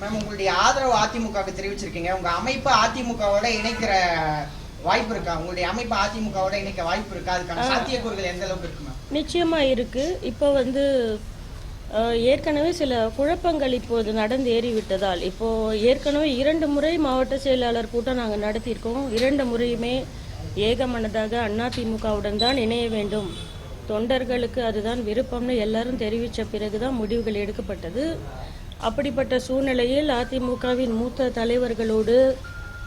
Ma'am உங்களுடைய ஆதரவு அதிமுகவுக்கு தெரிவிச்சிருக்கீங்க. உங்க அமைப்பு அதிமுகவோட இணைக்கிற வாய்ப்பு இருக்கா? உங்களுடைய அமைப்பு அதிமுகவோட இணைக்க வாய்ப்பு இருக்கா? அதுக்கான சாத்தியக்கூறுகள் எந்த அளவுக்கு இருக்கு மேம் நிச்சயமா இருக்கு. இப்போ வந்து ஏற்கனவே சில குழப்பங்கள் இப்போது நடந்து ஏறிவிட்டதால் இப்போ ஏற்கனவே இரண்டு முறை மாவட்ட செயலாளர் கூட்டம் நாங்கள் நடத்தியிருக்கோம். இரண்டு முறையுமே ஏகமனதாக அதிமுகவுடன் தான் இணைய வேண்டும். தொண்டர்களுக்கு அதுதான் விருப்பம்னு எல்லாரும் தெரிவித்த பிறகுதான் முடிவுகள் எடுக்கப்பட்டது. அப்படிப்பட்ட சூழ்நிலையில் அதிமுகவின் மூத்த தலைவர்களோடு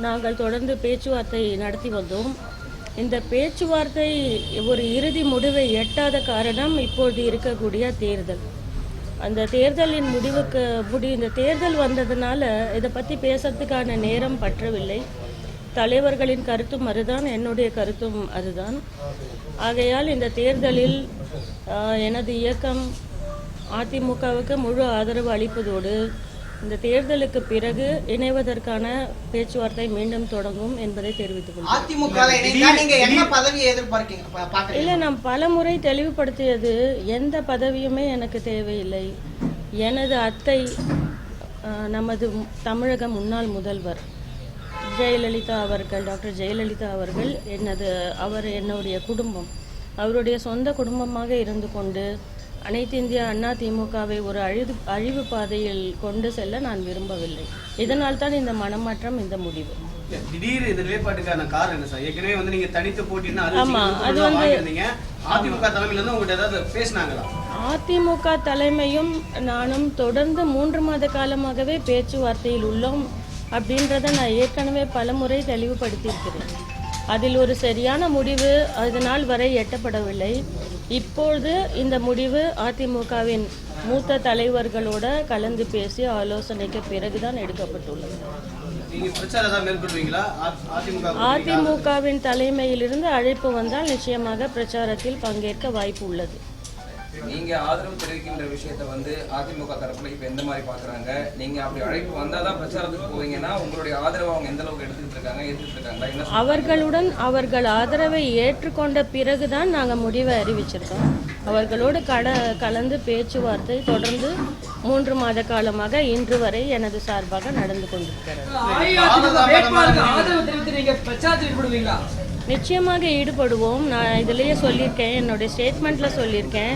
நாங்கள் தொடர்ந்து பேச்சுவார்த்தை நடத்தி வந்தோம். இந்த பேச்சுவார்த்தை ஒரு இறுதி முடிவை எட்டாத காரணம் இப்பொழுது இருக்கக்கூடிய தேர்தல். அந்த தேர்தலின் முடிவுக்கு முடி இந்த தேர்தல் வந்ததுனால இதை பற்றி பேசுறதுக்கான நேரம் பற்றவில்லை. தலைவர்களின் கருத்தும் அதுதான் என்னுடைய கருத்தும் அதுதான். ஆகையால் இந்த தேர்தலில் எனது இயக்கம் அதிமுகவுக்கு முழு ஆதரவு அளிப்பதோடு இந்த தேர்தலுக்கு பிறகு இணைவதற்கான பேச்சுவார்த்தை மீண்டும் தொடங்கும் என்பதை தெரிவித்துக் இல்லை நான் பல முறை தெளிவுபடுத்தியது எந்த பதவியுமே எனக்கு தேவையில்லை. எனது அத்தை நமது தமிழக முன்னாள் முதல்வர் ஜெயலலிதா அவர்கள் டாக்டர் ஜெயலலிதா அவர்கள் எனது அவர் என்னுடைய குடும்பம் அவருடைய சொந்த குடும்பமாக இருந்து கொண்டு அனைத்து இந்திய அண்ணா திமுகவை ஒரு அழிவு அழிவு பாதையில் கொண்டு செல்ல நான் விரும்பவில்லை. இதனால் தான் இந்த மனமாற்றம் இந்த முடிவு. திடீர் இந்த நிலைப்பாட்டுக்கான காரணம் என்ன சார்? ஏற்கனவே வந்து நீங்க தனித்து போட்டின்னு அது வந்து- அதிமுக தலைமையில இருந்து உங்கள்கிட்ட ஏதாவது பேசினாங்களா? அதிமுக தலைமையும் நானும் தொடர்ந்து மூன்று மாத காலமாகவே பேச்சுவார்த்தையில் உள்ளோம் அப்படின்றத நான் ஏற்கனவே பலமுறை தெளிவுபடுத்தியிருக்கிறேன். அதில் ஒரு சரியான முடிவு அது நாள் வரை எட்டப்படவில்லை. இப்பொழுது இந்த முடிவு அதிமுகவின் மூத்த தலைவர்களோட கலந்து பேசி ஆலோசனைக்கு பிறகுதான் எடுக்கப்பட்டுள்ளது. அதிமுகவின் தலைமையிலிருந்து அழைப்பு வந்தால் நிச்சயமாக பிரச்சாரத்தில் பங்கேற்க வாய்ப்பு உள்ளது. நீங்க ஆதரவு தெரிவிக்கின்ற விஷயத்தை வந்து அதிமுக தரப்புல இப்ப எந்த மாதிரி பாக்குறாங்க? நீங்க அப்படி அழைப்பு வந்தாதான் பிரச்சாரத்துக்கு போவீங்கன்னா உங்களுடைய ஆதரவு அவங்க எந்த அளவுக்கு எடுத்துட்டு இருக்காங்க என்ன சொல்றீங்க? அவர்களுடன் அவர்கள் ஆதரவை ஏற்றுக்கொண்ட பிறகுதான் நாங்கள் முடிவை அறிவிச்சிருக்கோம். அவர்களோடு கல கலந்து பேச்சுவார்த்தை தொடர்ந்து மூன்று மாத காலமாக இன்று வரை எனது சார்பாக நடந்து கொண்டிருக்கிறது. நிச்சயமாக ஈடுபடுவோம். நான் இதிலேயே சொல்லியிருக்கேன் என்னுடைய ஸ்டேட்மெண்ட்ல சொல்லியிருக்கேன்.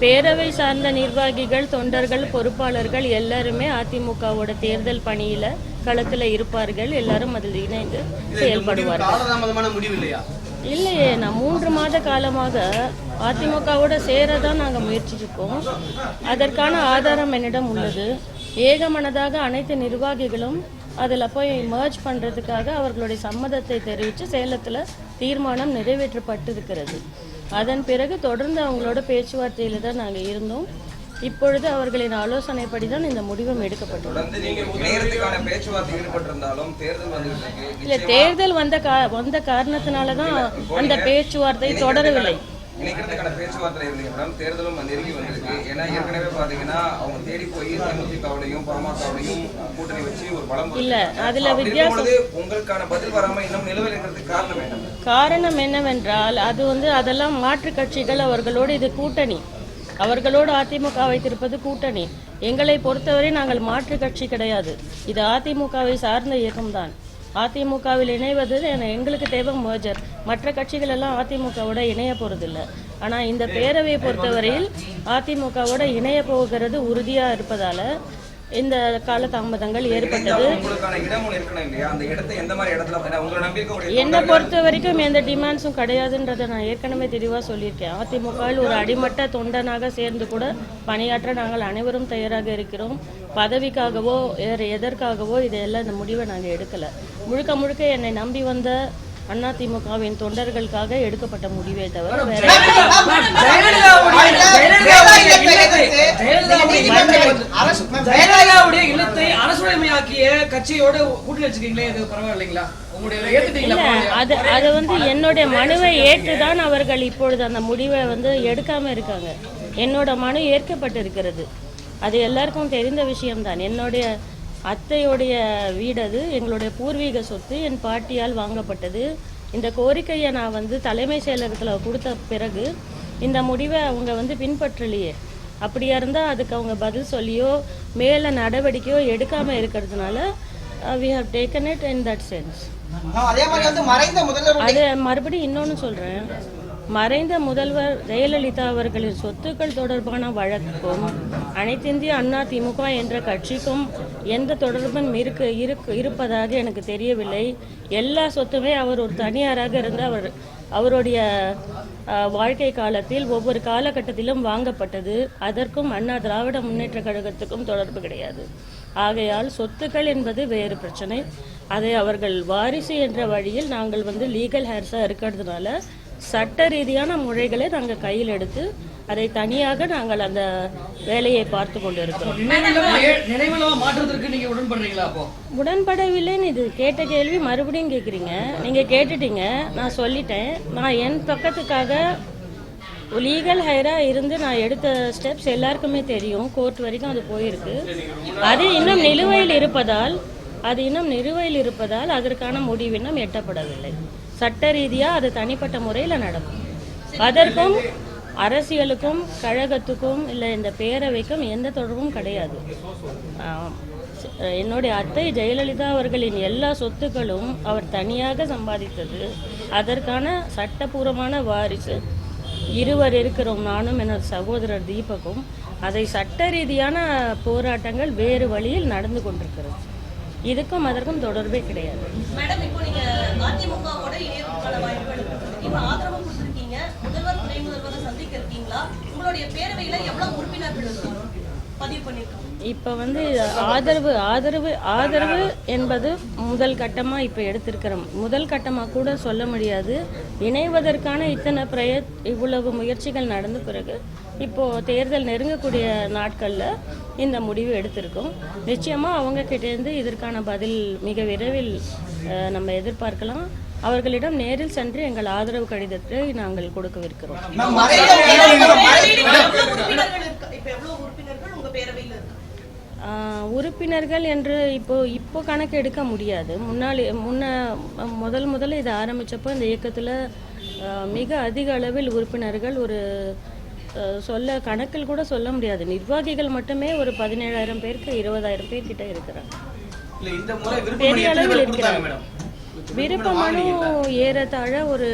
பேரவை சார்ந்த நிர்வாகிகள் தொண்டர்கள் பொறுப்பாளர்கள் எல்லாருமே அதிமுகவோட தேர்தல் பணியில களத்துல இருப்பார்கள். எல்லாரும் அதில் இணைந்து செயல்படுவார்கள். இல்லையே? நான் மூன்று மாத காலமாக அதிமுகவோட சேர தான் நாங்கள் முயற்சிச்சிருக்கோம். அதற்கான ஆதாரம் என்னிடம் உள்ளது. ஏகமனதாக அனைத்து நிர்வாகிகளும் அதில் போய் மர்ஜ் பண்ணுறதுக்காக அவர்களுடைய சம்மதத்தை தெரிவித்து சேலத்தில் தீர்மானம் நிறைவேற்றப்பட்டிருக்கிறது. அதன் பிறகு தொடர்ந்து அவங்களோட பேச்சுவார்த்தையில் தான் நாங்கள் இருந்தோம். இப்பொழுது அவர்களின் ஆலோசனைப்படி தான் இந்த முடிவும் எடுக்கப்பட்டுள்ளது இல்லை தேர்தல் வந்த கா வந்த காரணத்தினால தான் அந்த பேச்சுவார்த்தை தொடரவில்லை. இணைக்கிறதுக்கான பேச்சுவார்த்தை இருந்தீங்க மேடம் தேர்தலும் நெருங்கி வந்திருக்கு. ஏன்னா ஏற்கனவே பாத்தீங்கன்னா அவங்க தேடி போய் தேமுதிகவுடையும் பாமகவுடையும் கூட்டணி வச்சு ஒரு பலம் இல்ல, அதுல வித்தியாசம்- உங்களுக்கான பதில் வராம இன்னும் நிலுவையில் இருக்கிறதுக்கு காரணம் என்ன? காரணம் என்னவென்றால் அது வந்து அதெல்லாம் மாற்று கட்சிகள் அவர்களோடு இது கூட்டணி. அவர்களோடு அதிமுக வைத்திருப்பது கூட்டணி. எங்களை பொறுத்தவரை நாங்கள் மாற்று கட்சி கிடையாது. இது அதிமுகவை சார்ந்த இயக்கம்தான். அதிமுகவில் இணைவது எங்களுக்கு தேவை மேஜர் மற்ற கட்சிகள் எல்லாம் அதிமுகவோட இணைய போகிறதில்ல ஆனால் இந்த பேரவையை பொறுத்தவரையில் அதிமுகவோட இணைய போகிறது உறுதியாக இருப்பதால் இந்த ஏற்பட்டது. உங்களை நம்பி இருக்கக்கூடிய என்னை பொறுத்த வரைக்கும் எந்த டிமாண்ட்ஸும் கிடையாதுன்றதை நான் ஏற்கனவே தெளிவாக சொல்லியிருக்கேன். அதிமுகவில் ஒரு அடிமட்ட தொண்டனாக சேர்ந்து கூட பணியாற்ற நாங்கள் அனைவரும் தயாராக இருக்கிறோம். பதவிக்காகவோ வேறு எதற்காகவோ இதையெல்லாம் இந்த முடிவை நாங்கள் எடுக்கலை. முழுக்க முழுக்க என்னை நம்பி வந்த அதிமுகவின் தொண்டர்களுக்காக எடுக்கப்பட்ட முடிவே தவிர வேற ஜெயலலிதாவுடைய இல்லத்தை அரசுடைமையாக்கிய கட்சியோட கூட்டணி இது பரவாயில்லைங்களா அது அது வந்து என்னுடைய மனுவை ஏற்றுதான் அவர்கள் இப்பொழுது அந்த முடிவை வந்து எடுக்காம இருக்காங்க. என்னோட மனு ஏற்கப்பட்டிருக்கிறது. அது எல்லாருக்கும் தெரிந்த விஷயம்தான். என்னுடைய அத்தையுடைய வீடு அது. எங்களுடைய பூர்வீக சொத்து என் பாட்டியால் வாங்கப்பட்டது. இந்த கோரிக்கையை நான் வந்து தலைமை செயலகத்தில் கொடுத்த பிறகு இந்த முடிவை அவங்க வந்து பின்பற்றலையே. அப்படியா இருந்தால் அதுக்கு அவங்க பதில் சொல்லியோ மேல நடவடிக்கையோ எடுக்காம இருக்கிறதுனால we have taken it in that sense அது மறுபடியும் இன்னொன்று சொல்கிறேன் மறைந்த முதல்வர் ஜெயலலிதா அவர்களின் சொத்துக்கள் தொடர்பான வழக்கும் அனைத்திந்திய அண்ணா திமுக என்ற கட்சிக்கும் எந்த தொடர்பும் இருக்கு இருக்கு இருப்பதாக எனக்கு தெரியவில்லை. எல்லா சொத்துமே அவர் ஒரு தனியாராக இருந்து அவர் அவருடைய வாழ்க்கை காலத்தில் ஒவ்வொரு காலகட்டத்திலும் வாங்கப்பட்டது. அதற்கும் அண்ணா திராவிட முன்னேற்ற கழகத்துக்கும் தொடர்பு கிடையாது. ஆகையால் சொத்துக்கள் என்பது வேறு பிரச்சனை. அதை அவர்கள் வாரிசு என்ற வழியில் நாங்கள் வந்து லீகல் ஹேர்ஸாக இருக்கிறதுனால சட்ட ரீதியான முறைகளை நாங்கள் கையில் எடுத்து அதை தனியாக நாங்கள் அந்த வேலையை பார்த்து கொண்டு இருக்கிறோம் உடன்படவில்லைன்னு இது கேட்ட கேள்வி மறுபடியும் கேட்குறீங்க. நீங்கள் கேட்டுட்டீங்க நான் சொல்லிட்டேன். நான் என் பக்கத்துக்காக லீகல் ஹையராக இருந்து நான் எடுத்த ஸ்டெப்ஸ் எல்லாருக்குமே தெரியும். கோர்ட் வரைக்கும் அது போயிருக்கு. அது இன்னும் நிலுவையில் இருப்பதால் அது இன்னும் நிறுவையில் இருப்பதால் அதற்கான முடிவு இன்னும் எட்டப்படவில்லை. சட்ட ரீதியாக அது தனிப்பட்ட முறையில் நடக்கும். அதற்கும் அரசியலுக்கும் கழகத்துக்கும் இல்லை இந்த பேரவைக்கும் எந்த தொடர்பும் கிடையாது. என்னுடைய அத்தை ஜெயலலிதா அவர்களின் எல்லா சொத்துக்களும் அவர் தனியாக சம்பாதித்தது. அதற்கான சட்டபூர்வமான வாரிசு. இருவர் இருக்கிறோம் நானும் எனது சகோதரர் தீபக்கும். அதை சட்ட ரீதியான போராட்டங்கள் வேறு வழியில் நடந்து கொண்டிருக்கிறது. இதுக்கும் அதற்கும் தொடர்பே கிடையாது. மேடம் இப்போ நீங்க அதிமுகவோட இணையத்துக்கான வாய்ப்பு எடுத்துருக்கு இப்ப ஆதரவு கொடுத்திருக்கீங்க. முதல்வர் துணை முதல்வரை சந்திக்க இருக்கீங்களா உங்களுடைய பேரவையில எவ்வளவு உறுப்பினர்கள் இருக்காங்க பதிவு பண்ணிருக்காங்க இப்போ வந்து ஆதரவு ஆதரவு ஆதரவு என்பது முதல் கட்டமாக இப்போ எடுத்திருக்கிறோம். முதல் கட்டமாக கூட சொல்ல முடியாது. இணைவதற்கான இத்தனை பிரய இவ்வளவு முயற்சிகள் நடந்த பிறகு இப்போ தேர்தல் நெருங்கக்கூடிய நாட்களில் இந்த முடிவு எடுத்திருக்கோம். நிச்சயமாக அவங்க கிட்டேருந்து இதற்கான பதில் மிக விரைவில் நம்ம எதிர்பார்க்கலாம். அவர்களிடம் நேரில் சென்று எங்கள் ஆதரவு கடிதத்தை நாங்கள் கொடுக்கவிருக்கிறோம். உறுப்பினர்கள் என்று இப்போ இப்போ கணக்கு எடுக்க முடியாது. முன்னாடி முன்ன முதல் முதல்ல இதை ஆரம்பிச்சப்போ இந்த இயக்கத்தில் மிக அதிக அளவில் உறுப்பினர்கள் ஒரு சொல்ல கணக்கில் கூட சொல்ல முடியாது. நிர்வாகிகள் மட்டுமே ஒரு பதினேழாயிரம் பேருக்கு இருபதாயிரம் பேர் கிட்ட இருக்கிறாங்க. பெரிய அளவில் இருக்கிறாங்க. விருப்ப மனு ஏறத்தாழ ஒரு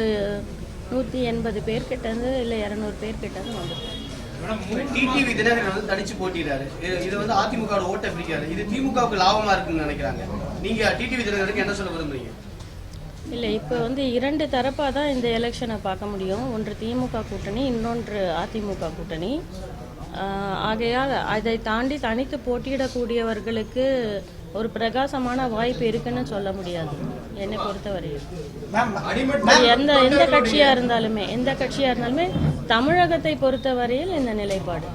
நூற்றி எண்பது பேர் கிட்ட இருந்து இல்லை இரநூறு பேர் கிட்ட இருந்து வந்துருக்கு. டிடிவி தினகரன் வந்து தனிச்சு போட்டிடுறாரு இது- வந்து அதிமுக ஓட்ட பிடிக்காது. இது திமுகவுக்கு லாபமா இருக்குன்னு நினைக்கிறாங்க. நீங்க டிடிவி தினகரனுக்கு என்ன சொல்ல விரும்புறீங்க? இல்லை இப்போ வந்து இரண்டு தரப்பாக தான் இந்த எலெக்ஷனை பார்க்க முடியும். ஒன்று திமுக கூட்டணி இன்னொன்று அதிமுக கூட்டணி. ஆகையால் அதை தாண்டி தனித்து போட்டியிடக்கூடியவர்களுக்கு ஒரு பிரகாசமான வாய்ப்பு இருக்குன்னு சொல்ல முடியாது என்னை பொறுத்தவரையில். எந்த எந்த கட்சியாக இருந்தாலுமே எந்த கட்சியாக இருந்தாலுமே தமிழகத்தை பொறுத்தவரையில் இந்த நிலைப்பாடு.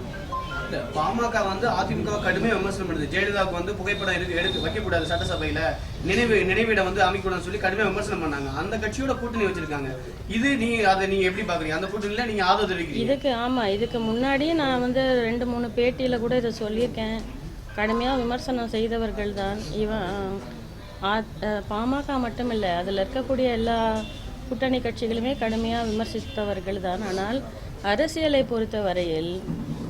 பாமக வந்து அதிமுக கடுமையாக விமர்சனம் பண்ணுது. ஜெயலலிதாவுக்கு வந்து புகைப்படம் எடுத்து வைக்கக்கூடாது சட்டசபையில. நினைவு நினைவிடம் வந்து அமைக்கக்கூடாதுன்னு சொல்லி கடுமையாக விமர்சனம் பண்ணாங்க. அந்த கட்சியோட கூட்டணி வச்சிருக்காங்க. இது நீ அதை நீங்க எப்படி பாக்குறீங்க? அந்த கூட்டணியில நீங்க ஆதரவு தெரிவிக்கிறீங்க? இதுக்கு ஆமாம் இதுக்கு முன்னாடி நான் வந்து ரெண்டு மூணு பேட்டியில் கூட இதை சொல்லியிருக்கேன். கடுமையாக விமர்சனம் செய்தவர்கள் தான். இவன் பாமக மட்டும் இல்லை அதில் இருக்கக்கூடிய எல்லா கூட்டணி கட்சிகளுமே கடுமையாக விமர்சித்தவர்கள் தான். ஆனால் அரசியலை பொறுத்த வரையில்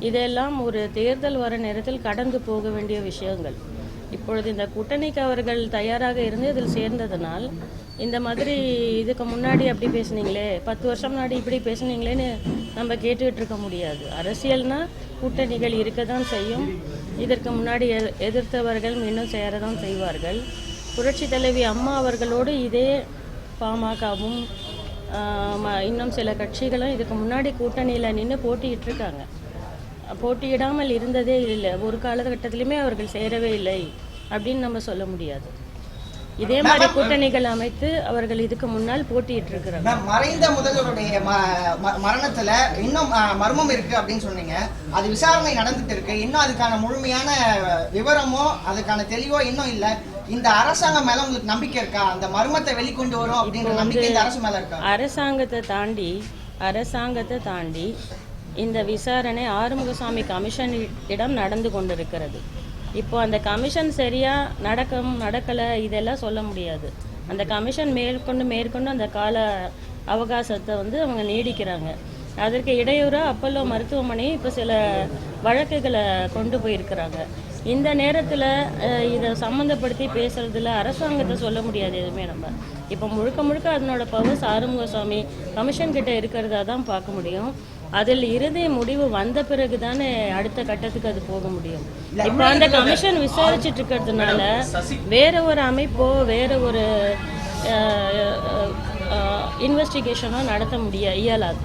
இதெல்லாம் ஒரு தேர்தல் வர நேரத்தில் கடந்து போக வேண்டிய விஷயங்கள். இப்பொழுது இந்த கூட்டணிக்கு அவர்கள் தயாராக இருந்து இதில் சேர்ந்ததனால் இந்த மாதிரி இதுக்கு முன்னாடி அப்படி பேசுனீங்களே பத்து வருஷம் முன்னாடி இப்படி பேசுனீங்களேன்னு நம்ம கேட்டுக்கிட்டு இருக்க முடியாது. அரசியல்னா கூட்டணிகள் இருக்க தான் செய்யும். இதற்கு முன்னாடி எதிர்த்தவர்கள் இன்னும் சேரதான் செய்வார்கள். புரட்சி தலைவி அம்மா அவர்களோடு இதே பாமகவும் இன்னும் சில கட்சிகளும் இதுக்கு முன்னாடி கூட்டணியில் நின்று போட்டிகிட்டு இருக்காங்க போட்டியிடாமல் இருந்ததே இல்லை. ஒரு காலகட்டத்திலுமே அவர்கள் சேரவே இல்லை அப்படின்னு நம்ம சொல்ல முடியாது. இதே மாதிரி கூட்டணிகள் அமைத்து அவர்கள் இதுக்கு முன்னால் போட்டியிட்டு இருக்கிறாங்க மறைந்த முதல்வருடைய மரணத்துல இன்னும் மர்மம் இருக்கு அப்படின்னு சொன்னீங்க. அது விசாரணை நடந்துட்டு இருக்கு. இன்னும் அதுக்கான முழுமையான விவரமோ அதுக்கான தெளிவோ இன்னும் இல்ல. இந்த அரசாங்கம் மேல உங்களுக்கு நம்பிக்கை இருக்கா? அந்த மர்மத்தை வெளிக்கொண்டு வரும் அப்படின்ற நம்பிக்கை இந்த அரசு மேல இருக்கா? அரசாங்கத்தை தாண்டி அரசாங்கத்தை தாண்டி இந்த விசாரணை ஆறுமுகசாமி கமிஷன் இடம் நடந்து கொண்டிருக்கிறது. இப்போ அந்த கமிஷன் சரியாக நடக்கும் நடக்கலை இதெல்லாம் சொல்ல முடியாது. அந்த கமிஷன் மேற்கொண்டு மேற்கொண்டு அந்த கால அவகாசத்தை வந்து அவங்க நீடிக்கிறாங்க. அதற்கு இடையூறாக அப்பல்லோ மருத்துவமனை இப்போ சில வழக்குகளை கொண்டு போயிருக்கிறாங்க. இந்த நேரத்தில் இதை சம்மந்தப்படுத்தி பேசுறதுல அரசாங்கத்தை சொல்ல முடியாது எதுவுமே நம்ம. இப்போ முழுக்க முழுக்க அதனோட பவர்ஸ் ஆறுமுகசாமி கமிஷன் கிட்ட இருக்கிறதா தான் பார்க்க முடியும். அதில் இறுதி முடிவு வந்த பிறகு தானே அடுத்த கட்டத்துக்கு அது போக முடியும். இப்போ அந்த கமிஷன் விசாரிச்சுட்டு இருக்கிறதுனால வேற ஒரு அமைப்போ வேற ஒரு இன்வெஸ்டிகேஷனோ நடத்த முடிய இயலாது.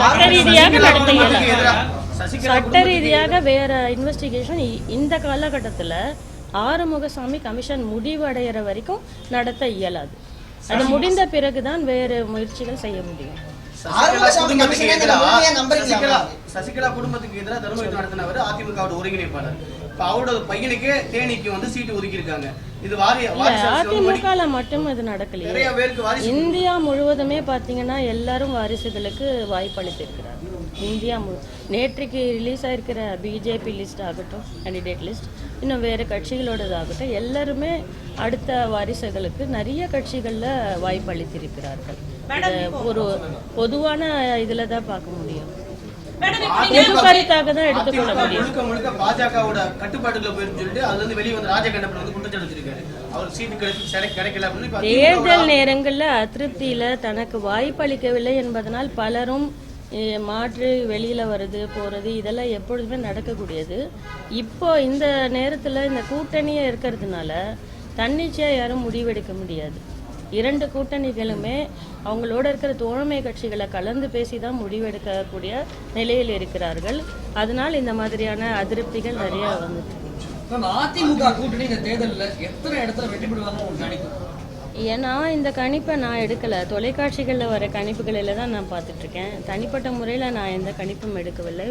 சட்ட ரீதியாக நடத்த இயலாது. சட்ட ரீதியாக வேற இன்வெஸ்டிகேஷன் இந்த காலகட்டத்தில் ஆறுமுகசாமி கமிஷன் முடிவடைகிற வரைக்கும் நடத்த இயலாது. அது முடிந்த பிறகுதான் வேறு முயற்சிகள் செய்ய முடியும். சசிகலா குடும்பத்துக்கு எதிராக தர்ம யுத்தம் நடத்தினவர் அதிமுகவோட ஒருங்கிணைப்பாளர். இப்ப அவரோட பையனுக்கே தேனிக்கு வந்து சீட்டு ஒதுக்கி இருக்காங்க இது மட்டும் இது வாரிசு இந்தியா முழுவதுமே பார்த்தீங்கன்னா எல்லாரும் வாரிசுகளுக்கு வாய்ப்பளித்திருக்கிறார் இந்தியா முழு நேற்றைக்கு ரிலீஸ் ஆயிருக்கிற பிஜேபி லிஸ்ட் ஆகட்டும் கேண்டிடேட் லிஸ்ட் இன்னும் வேறு கட்சிகளோடதாகட்டும் எல்லாருமே அடுத்த வாரிசுகளுக்கு நிறைய கட்சிகளில் வாய்ப்பளித்திருக்கிறார்கள் இதை ஒரு பொதுவான இதில் தான் பார்க்க முடியும். மேடம் இப்போ பொது கருத்தாக தான் எடுத்துக்கொள்ள முடியும். முழுக்க முழுக்க பாஜகவோட கட்டுப்பாட்டுக்குள்ள போயிருந்து சொல்லிட்டு அது வந்து வெளியே வந்து ராஜகண்டப்பன் வந்து குற்றச்சாட்டு வச்சிருக்காரு. அவர் சீட்டு கிடைச்சு கிடை- கிடைக்கல அப்படின்னு இப்ப தேர்தல் நேரங்களில் அதிருப்தியில் தனக்கு வாய்ப்பளிக்கவில்லை என்பதனால் பலரும் மாற்று வெளியில் வருது போகிறது இதெல்லாம் எப்பொழுதுமே நடக்கக்கூடியது. இப்போ இந்த நேரத்தில் இந்த கூட்டணியே இருக்கிறதுனால தன்னிச்சையாக யாரும் முடிவெடுக்க முடியாது. இரண்டு கூட்டணிகளுமே அவங்களோட இருக்கிற தோழமை கட்சிகளை கலந்து பேசி தான் முடிவெடுக்கக்கூடிய நிலையில் இருக்கிறார்கள். அதனால் இந்த மாதிரியான அதிருப்திகள் நிறைய வந்துட்டு அதிமுக கூட்டணி இந்த தேர்தல்ல எத்தனை இடத்துல வெற்றி பெறுவாங்க ஏன்னா இந்த கணிப்பை நான் எடுக்கலை. தொலைக்காட்சிகளில் வர கணிப்புகளில் தான் நான் பார்த்துட்ருக்கேன் தனிப்பட்ட முறையில் நான் எந்த கணிப்பும் எடுக்கவில்லை.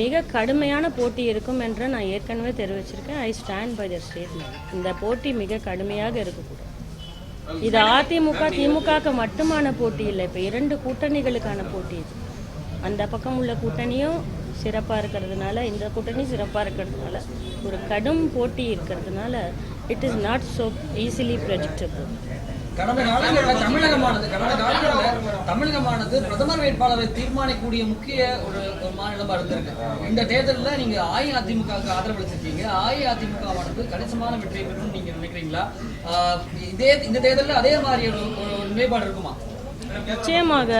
மிக கடுமையான போட்டி இருக்கும் என்று நான் ஏற்கனவே தெரிவிச்சிருக்கேன். I stand by the statement இந்த போட்டி மிக கடுமையாக இருக்கக்கூடும். இது அதிமுக திமுகக்கு மட்டுமான போட்டி இல்லை. இப்போ இரண்டு கூட்டணிகளுக்கான போட்டி இது. அந்த பக்கம் உள்ள கூட்டணியும் சிறப்பாக இருக்கிறதுனால இந்த கூட்டணி சிறப்பாக இருக்கிறதுனால ஒரு கடும் போட்டி இருக்கிறதுனால it is not so easily projectable கடந்த காலங்களில் தமிழகமானது கடந்த காலங்களில் தமிழகமானது பிரதமர் வேட்பாளரை தீர்மானிக்கக்கூடிய முக்கிய ஒரு ஒரு மாநிலமா இருந்திருக்கு. இந்த தேர்தலில் நீங்க அஇஅதிமுகவுக்கு ஆதரவு அளிச்சிருக்கீங்க. அஇஅதிமுகவானது கணிசமான வெற்றியை பெறும் நீங்க நினைக்கிறீங்களா? இதே இந்த தேர்தலில் அதே மாதிரி நிலைப்பாடு இருக்குமா? நிச்சயமாக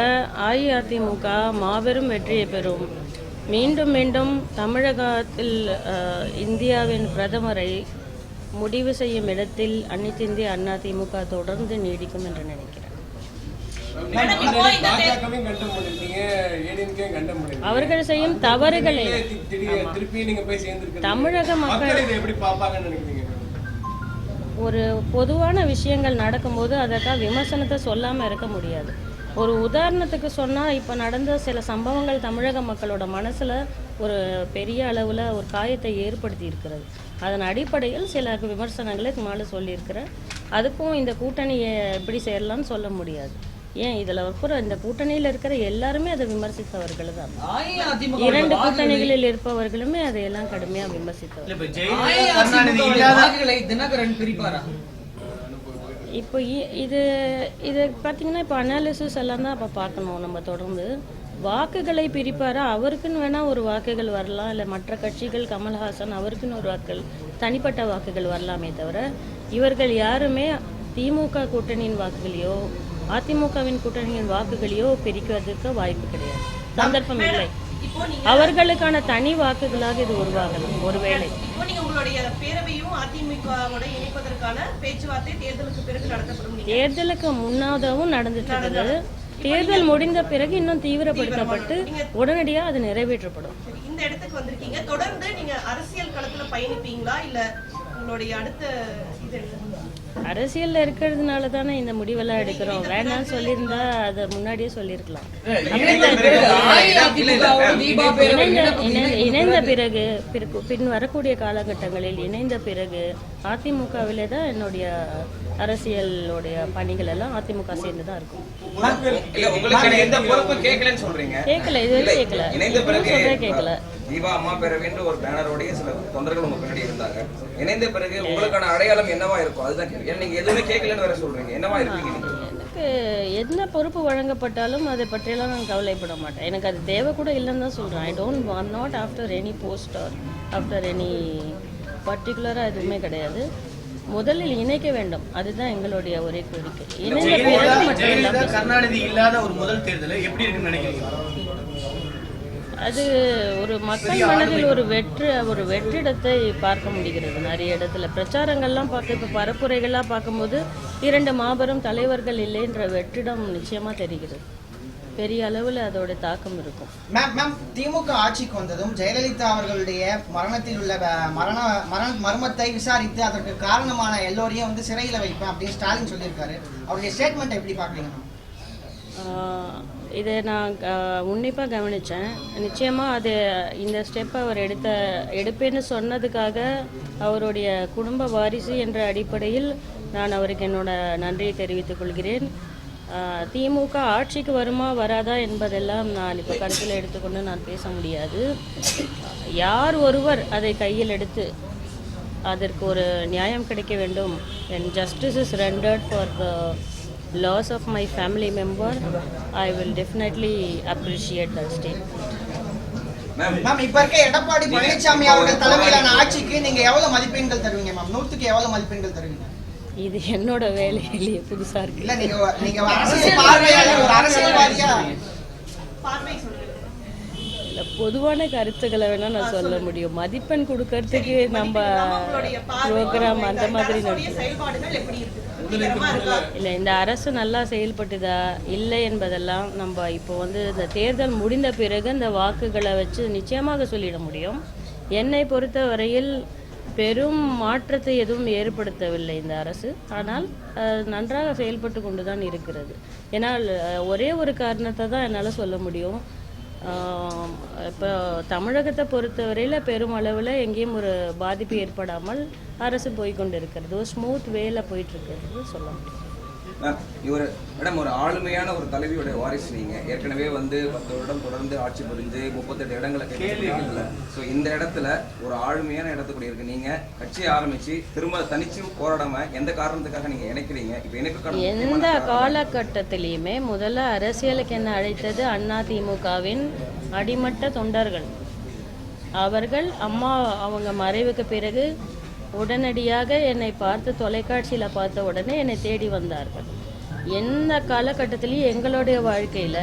அஇஅதிமுக மாபெரும் வெற்றியை பெறும். மீண்டும் மீண்டும் தமிழகத்தில் இந்தியாவின் பிரதமரை முடிவு செய்யும் இடத்தில் அனைத்து இந்திய அண்ணா திமுக தொடர்ந்து நீடிக்கும் என்று நினைக்கிறேன். அவர்கள் செய்யும் தவறுகளை. தமிழக மக்கள் ஒரு பொதுவான விஷயங்கள் நடக்கும்போது அதற்காக விமர்சனத்தை சொல்லாமல் இருக்க முடியாது. ஒரு உதாரணத்துக்கு சொன்னால் இப்போ நடந்த சில சம்பவங்கள் தமிழக மக்களோட மனசில் ஒரு பெரிய அளவில் ஒரு காயத்தை ஏற்படுத்தி இருக்கிறது. அதன் அடிப்படையில் சில விமர்சனங்களை மேலே சொல்லியிருக்கிறேன். அதுக்கும் இந்த கூட்டணியை எப்படி செய்யலாம்னு சொல்ல முடியாது. ஏன் இதில் இருக்கிற இந்த கூட்டணியில் இருக்கிற எல்லாருமே அதை விமர்சித்தவர்கள் தான் இரண்டு கூட்டணிகளில் இருப்பவர்களுமே அதையெல்லாம் கடுமையாக விமர்சித்தவர். இல்ல இப்ப இது இது பார்த்தீங்கன்னா இப்போ அனாலிசிஸ் எல்லாம் தான் அப்போ பார்க்கணும் நம்ம தொடர்ந்து. வாக்குகளை பிரிப்பாரா? அவருக்குன்னு வேணால் ஒரு வாக்குகள் வரலாம். இல்லை மற்ற கட்சிகள் கமல்ஹாசன் அவருக்குன்னு ஒரு வாக்குகள் தனிப்பட்ட வாக்குகள் வரலாமே தவிர இவர்கள் யாருமே திமுக கூட்டணியின் வாக்குகளையோ அதிமுகவின் கூட்டணியின் வாக்குகளையோ பிரிக்கிறதுக்கு வாய்ப்பு கிடையாது. சந்தர்ப்பம் இல்லை. அவர்களுக்கான தனி வாக்குகளாக இது உருவாகலாம் ஒருவேளை. தேர்தலுக்கு முன்னாதவும் நடந்துட்டு இருக்குது. தேர்தல் முடிந்த பிறகு இன்னும் தீவிரப்படுத்தப்பட்டு உடனடியாக அது நிறைவேற்றப்படும். இந்த இடத்துக்கு வந்திருக்கீங்க. தொடர்ந்து நீங்க அரசியல் களத்துல பயணிப்பீங்களா? இல்ல உங்களுடைய அடுத்த இது? அரசியல்ல இருக்கிறதுனால தானே இந்த முடிவெல்லாம் எடுக்கிறோம். வேண்டாம்னு சொல்லியிருந்தா அதை முன்னாடியே சொல்லியிருக்கலாம். இணைந்த பிறகு பின் வரக்கூடிய காலகட்டங்களில் இணைந்த பிறகு அதிமுகவிலே தான் என்னுடைய அரசியலுடைய பணிகள் எல்லாம் அதிமுக சேர்ந்து தான் இருக்கும் கேட்கல இதுவரை கேட்கல. கேட்கல. தீபா அம்மா பேரவைன்ற ஒரு பேனரோடய சில தொண்டர்கள் உங்க பின்னாடி இருந்தாங்க. இணைந்த பிறகு உங்களுக்கான அடையாளம் என்னவா இருக்கும்? அதுதான் கேள்வி. ஏன்னா நீங்க எதுவுமே கேட்கலன்னு வேற சொல்றீங்க. என்னவா இருப்பீங்க நீங்க? எனக்கு என்ன பொறுப்பு வழங்கப்பட்டாலும் அதை பற்றியெல்லாம் நான் கவலைப்பட மாட்டேன். எனக்கு அது தேவை கூட இல்லைன்னு தான் சொல்கிறேன் I don't I'm not after any post or after any பர்டிகுலராக எதுவுமே கிடையாது. முதலில் இணைக்க வேண்டும். அதுதான் எங்களுடைய ஒரே கோரிக்கை. இணைந்த கருணாநிதி இல்லாத ஒரு முதல் தேர்தல் எப்படி இருக்குன்னு நினைக்கிறீங்க? அது ஒரு மக்கள் மனதில் ஒரு வெற்று ஒரு வெற்றிடத்தை பார்க்க முடிகிறது. நிறைய இடத்துல பிரச்சாரங்கள்லாம் பார்க்க இப்போ பரப்புரைகள்லாம் பார்க்கும்போது இரண்டு மாபெரும் தலைவர்கள் இல்லைன்ற வெற்றிடம் நிச்சயமா தெரிகிறது. பெரிய அளவில் அதோட தாக்கம் இருக்கும். மேம் மேம் திமுக ஆட்சிக்கு வந்ததும் ஜெயலலிதா அவர்களுடைய மரணத்தில் உள்ள மரண மரண மர்மத்தை விசாரித்து அதற்கு காரணமான எல்லோரையும் வந்து சிறையில் வைப்பேன் அப்படின்னு ஸ்டாலின் சொல்லியிருக்காரு. அவருடைய ஸ்டேட்மெண்ட் எப்படி பார்க்குறீங்க இதை நான் உன்னிப்பாக கவனித்தேன் நிச்சயமாக அது இந்த ஸ்டெப் அவர் எடுத்த எடுப்பேன்னு சொன்னதுக்காக அவருடைய குடும்ப வாரிசு என்ற அடிப்படையில் நான் அவருக்கு என்னோட நன்றியை தெரிவித்துக் கொள்கிறேன். திமுக ஆட்சிக்கு வருமா வராதா என்பதெல்லாம் நான் இப்போ கருத்தில் எடுத்துக்கொண்டு நான் பேச முடியாது. யார் ஒருவர் அதை கையில் எடுத்து அதற்கு ஒரு நியாயம் கிடைக்க வேண்டும். And justice is rendered for the loss of my family member i will definitely appreciate that statement. Ma'am இப்ப இருக்க எடப்பாடி பழனிசாமி அவர்கள் தலைமையிலான ஆட்சிக்கு நீங்க எவ்வளவு மதிப்பெண்கள் தருவீங்க மேம் நூற்றுக்கு எவ்வளவு மதிப்பெண்கள் தருவீங்க? இது என்னோட வேலையிலேயே புதுசா இருக்கு. இல்ல நீங்க நீங்க அரசியல் பார்வையாளர் ஒரு அரசியல்வாதியா பார்வை பொதுவான கருத்துக்களை வேணா நான் சொல்ல முடியும். மதிப்பெண் கொடுக்கறதுக்கு நம்ம ப்ரோக்ராம் அந்த மாதிரி செயல்பாடுகள் எப்படி இருக்கா? இல்லை இந்த அரசு நல்லா செயல்பட்டுதா? இல்லை என்பதெல்லாம் நம்ம இப்போ வந்து இந்த தேர்தல் முடிந்த பிறகு இந்த வாக்குகளை வச்சு நிச்சயமாக சொல்லிட முடியும். என்னை பொறுத்த வரையில் பெரும் மாற்றத்தை எதுவும் ஏற்படுத்தவில்லை இந்த அரசு. ஆனால் நன்றாக செயல்பட்டு கொண்டு தான் இருக்கிறது. ஏன்னால் ஒரே ஒரு காரணத்தை தான் என்னால் சொல்ல முடியும். இப்போ தமிழகத்தை பொறுத்தவரையில் பெருமளவில் எங்கேயும் ஒரு பாதிப்பு ஏற்படாமல் அரசு போய்க்கொண்டு இருக்கிறது ஒரு ஸ்மூத் வேல போயிட்டு இருக்கிறது சொல்ல முடியும் இவர் மேடம் ஒரு ஆளுமையான ஒரு தலைவியோட வாரிசு நீங்க. ஏற்கனவே வந்து பத்து வருடம் தொடர்ந்து ஆட்சி புரிஞ்சு முப்பத்தெட்டு இடங்களை கேள்வி ஸோ இந்த இடத்துல ஒரு ஆளுமையான இடத்துக்குடி இருக்கு. நீங்க கட்சியை ஆரம்பிச்சு திரும்ப தனிச்சு போராடாம எந்த காரணத்துக்காக நீங்க இணைக்கிறீங்க? இப்போ இணைப்புக்கான எந்த காலகட்டத்திலையுமே முதல்ல அரசியலுக்கு என்ன அழைத்தது? அண்ணா திமுகவின் அடிமட்ட தொண்டர்கள். அவர்கள் அம்மா அவங்க மறைவுக்கு பிறகு உடனடியாக என்னை பார்த்து தொலைக்காட்சியில் பார்த்த உடனே என்னை தேடி வந்தார்கள். எந்த காலகட்டத்திலையும் எங்களுடைய வாழ்க்கையில்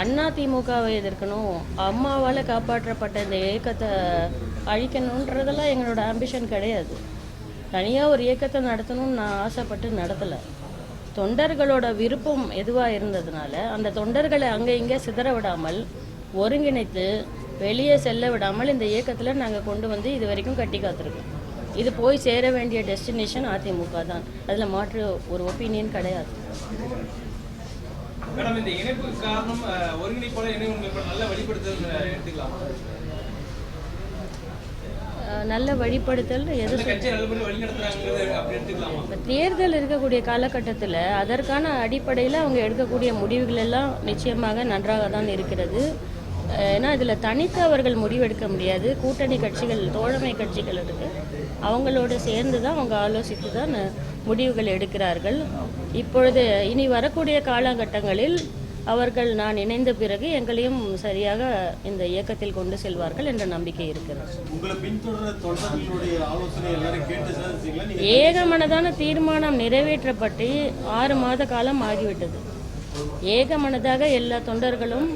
அண்ணா திமுகவை எதிர்க்கணும் அம்மாவால் காப்பாற்றப்பட்ட இந்த இயக்கத்தை அழிக்கணுன்றதெல்லாம் எங்களோட ஆம்பிஷன் கிடையாது. தனியாக ஒரு இயக்கத்தை நடத்தணும்னு நான் ஆசைப்பட்டு நடத்தலை. தொண்டர்களோட விருப்பம் எதுவாக இருந்ததுனால அந்த தொண்டர்களை அங்கே இங்கே சிதற விடாமல் ஒருங்கிணைத்து வெளியே செல்ல விடாமல் இந்த இயக்கத்தில் நாங்கள் கொண்டு வந்து இது வரைக்கும் கட்டி காத்திருக்கோம். இது போய் சேர வேண்டிய டெஸ்டினேஷன் அதிமுக தான். அதில் மாற்று ஒரு ஒப்பீனியன் கிடையாது. மேடம் இந்த இணைப்புக்கு காரணம் அஹ், ஒருங்கிணைப்பாளர் இணை உங்களுக்கு நல்ல வழிபடுத்தல் எடுத்துக்கலாம்? அஹ் நல்ல வழிபடுத்தல் எது தேர்தல் இருக்கக்கூடிய காலகட்டத்தில் அதற்கான அடிப்படையில் அவங்க எடுக்கக்கூடிய முடிவுகள் எல்லாம் நிச்சயமாக நன்றாக தான் இருக்கிறது. ஏன்னா இதில் தனித்து அவர்கள் முடிவெடுக்க முடியாது. கூட்டணி கட்சிகள் தோழமை கட்சிகள் இருக்கு. அவங்களோட சேர்ந்து தான் அவங்க ஆலோசித்து தான் முடிவுகள் எடுக்கிறார்கள். இப்பொழுது இனி வரக்கூடிய காலகட்டங்களில் அவர்கள் நான் இணைந்த பிறகு எங்களையும் சரியாக இந்த இயக்கத்தில் கொண்டு செல்வார்கள் என்ற நம்பிக்கை இருக்கிறது. ஏகமனதான தீர்மானம் நிறைவேற்றப்பட்டு ஆறு மாத காலம் ஆகிவிட்டது. ஏகமனதாக எல்லா தொண்டர்களும்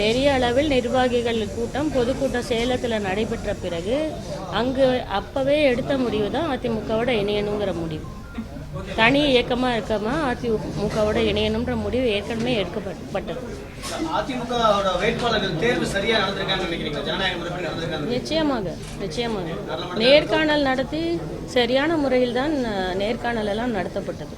பெரிய அளவில் நிர்வாகிகள் கூட்டம் பொதுக்கூட்டம் சேலத்தில் நடைபெற்ற பிறகு அங்கு அப்பவே எடுத்த முடிவு தான் அதிமுகவோட இணையணுங்கிற முடிவு. தனி இயக்கமாக இருக்கமா அதிமுகவோட இணையணுன்ற முடிவு ஏற்கனவே எடுக்கப்பட்டது. நிச்சயமாக நிச்சயமாக. நேர்காணல் நடத்தி சரியான முறையில் தான் நேர்காணல் எல்லாம் நடத்தப்பட்டது.